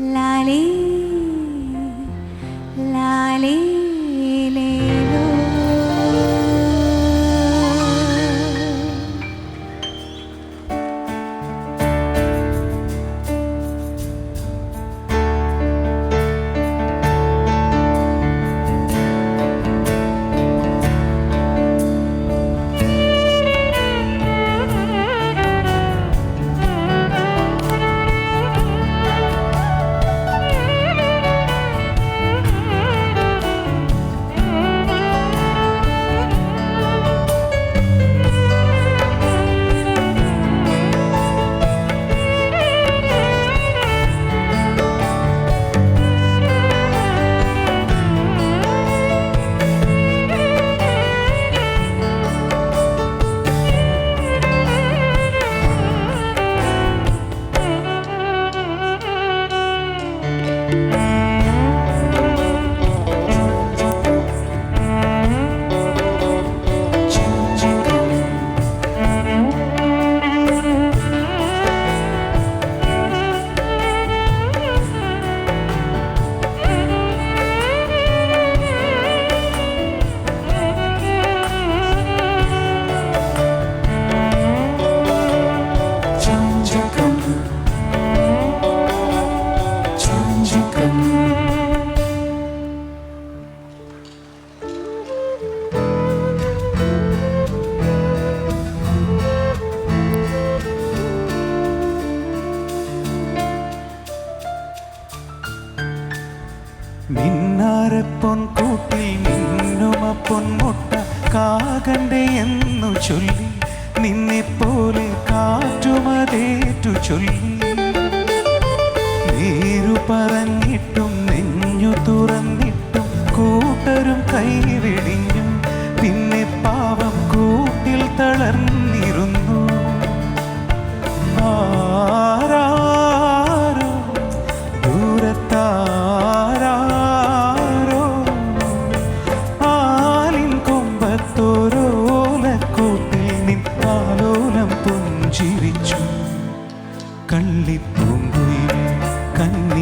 哪里？മിന്നാരപ്പൊൻ കൂട്ടിൽ മിന്നുമ പൊന്മുട്ട കാകണ്ടേ എന്നു ചൊല്ലി നിന്നെപ്പോലെ കാറ്റുമതേറ്റു ചൊല്ലി. നേരു പറഞ്ഞിട്ടും നെഞ്ഞു തുറന്നിട്ടും കൂട്ടരും കൈവെടിഞ്ഞു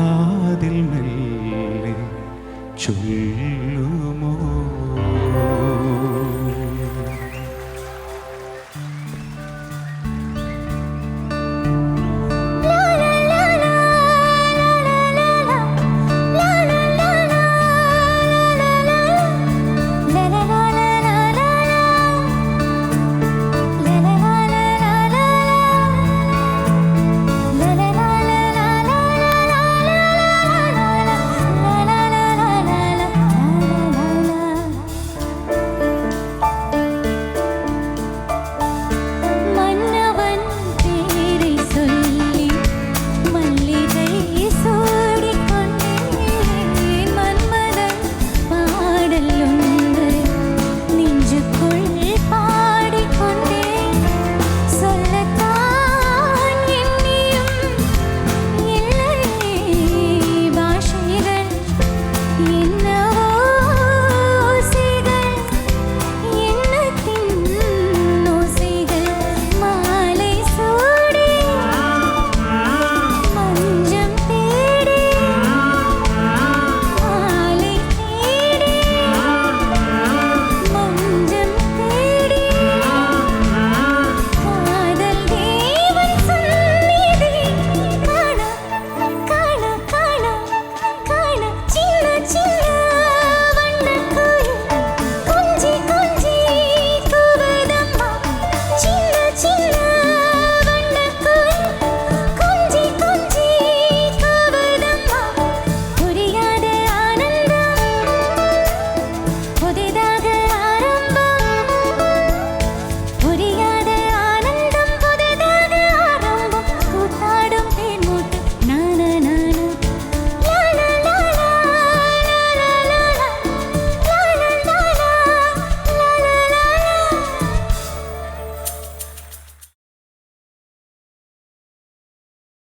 കാതിൽ മെല്ലെ ചൊല്ലുമോ?